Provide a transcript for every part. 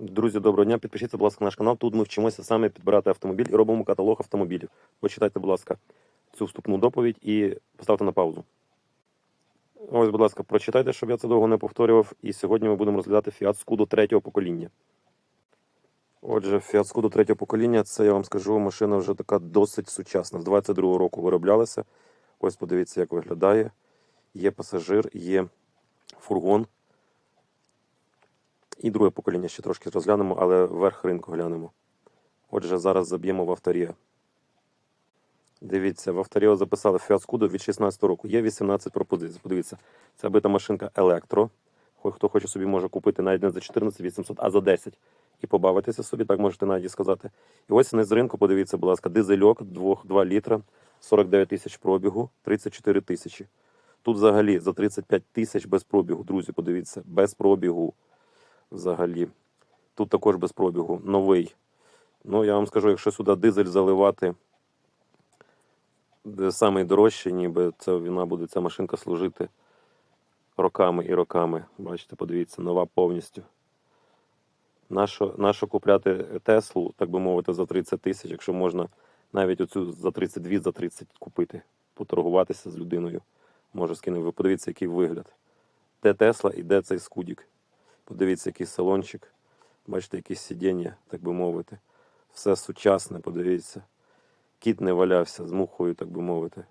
Друзі, доброго дня. Підпишіться, будь ласка, на наш канал. Тут ми вчимося саме підбирати автомобіль і робимо каталог автомобілів. Почитайте, будь ласка, цю вступну доповідь і поставте на паузу. Ось, будь ласка, прочитайте, щоб я це довго не повторював. І сьогодні ми будемо розглядати Fiat Scudo третього покоління. Отже, Fiat Scudo третього покоління, це я вам скажу, машина вже така досить сучасна. З 22-го року вироблялася. Ось подивіться, як виглядає. Є пасажир, є фургон. І друге покоління ще трошки розглянемо, але верх ринку глянемо. Отже, зараз заб'ємо в авторія. Дивіться, в авторіо записали Fiat Scudo від 16 року. Є 18 пропозицій. Подивіться, це бита машинка електро. Хо- Хто хоче собі може купити навіть не за 14 800, а за 10. І побавитися собі, так можете навіть і сказати. І ось не з ринку, подивіться, будь ласка, дизельок 2, 2 літра, 49 тисяч пробігу, 34 тисячі. Тут взагалі за 35 тисяч без пробігу, друзі, подивіться, без пробігу взагалі. Тут також без пробігу, новий. Ну, я вам скажу, якщо сюди дизель заливати де самий дорожчий, ніби це вона буде ця машинка служити роками і роками. Бачите, подивіться, нова повністю. Нащо, нащо купляти Теслу, так би мовити, за 30 тисяч, якщо можна навіть оцю за 32, за 30 купити, поторгуватися з людиною. Може скинути. Ви подивіться, який вигляд. Де Тесла і де цей скудік. Подивіться, який салончик. Бачите, якісь сидіння, так би мовити. Все сучасне, подивіться. Кіт не валявся з мухою, так би мовити.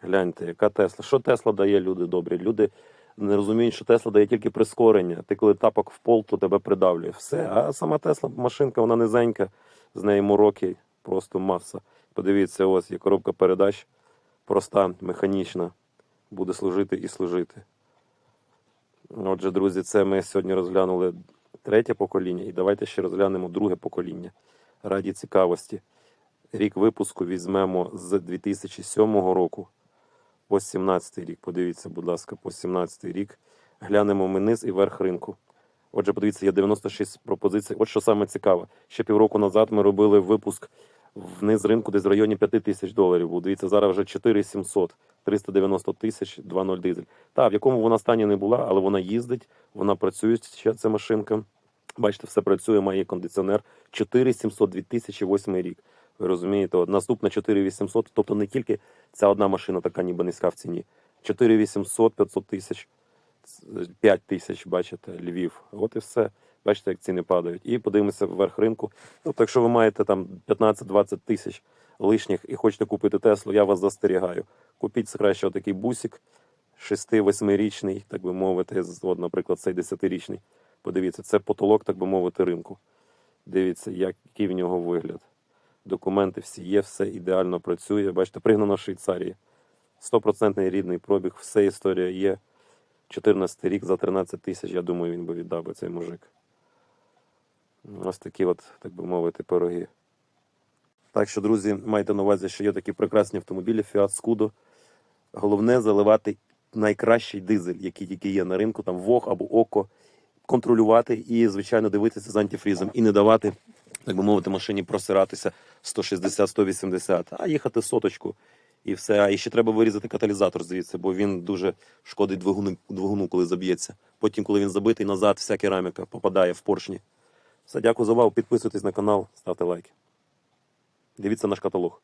Гляньте, яка Тесла. Що Тесла дає, люди добрі? Люди не розуміють, що Тесла дає тільки прискорення. Ти коли тапок в пол, то тебе придавлює. Все. А сама Тесла машинка, вона низенька, з неї мороки, просто маса. Подивіться, ось є коробка передач, проста, механічна. Буде служити і служити. Отже, друзі, це ми сьогодні розглянули третє покоління, і давайте ще розглянемо друге покоління раді цікавості. Рік випуску візьмемо з 2007 року по 17 рік. Подивіться, будь ласка, по 17 рік. Глянемо ми низ і верх ринку. Отже, подивіться, є 96 пропозицій. От що саме цікаве. Ще півроку назад ми робили випуск вниз ринку десь в районі 5 тисяч доларів. Дивіться, зараз вже 4700, 390 тисяч, 2.0 дизель. Та, в якому вона стані не була, але вона їздить, вона працює ще ця машинка. Бачите, все працює, має кондиціонер. 4700, 2008 рік. Ви розумієте, наступна 4800, тобто не тільки ця одна машина така ніби низька в ціні. 4800, 500 тисяч, 5 тисяч, бачите, Львів. От і все. Бачите, як ціни падають. І подивимося вверх ринку. Тобто, якщо ви маєте там 15-20 тисяч лишніх і хочете купити Теслу, я вас застерігаю. Купіть краще отакий бусик 6-8-річний, так би мовити, от, наприклад, цей 10-річний. Подивіться, це потолок, так би мовити, ринку. Дивіться, який в нього вигляд. Документи всі є, все ідеально працює. Бачите, пригнано Швейцарії. 100% рідний пробіг, все історія є. 14 рік за 13 тисяч, я думаю, він би віддав би цей мужик. Ось такі, от, так би мовити, пироги. Так що, друзі, майте на увазі, що є такі прекрасні автомобілі Fiat Scudo. Головне заливати найкращий дизель, який тільки є на ринку, там ВОГ або ОКО, контролювати і, звичайно, дивитися з антифрізом і не давати, так би мовити, машині просиратися 160-180, а їхати соточку і все. А ще треба вирізати каталізатор звідси, бо він дуже шкодить двигуну, двигуну, коли заб'ється. Потім, коли він забитий назад, вся кераміка попадає в поршні. Все, дякую за увагу. Підписуйтесь на канал, ставте лайки. Дивіться наш каталог.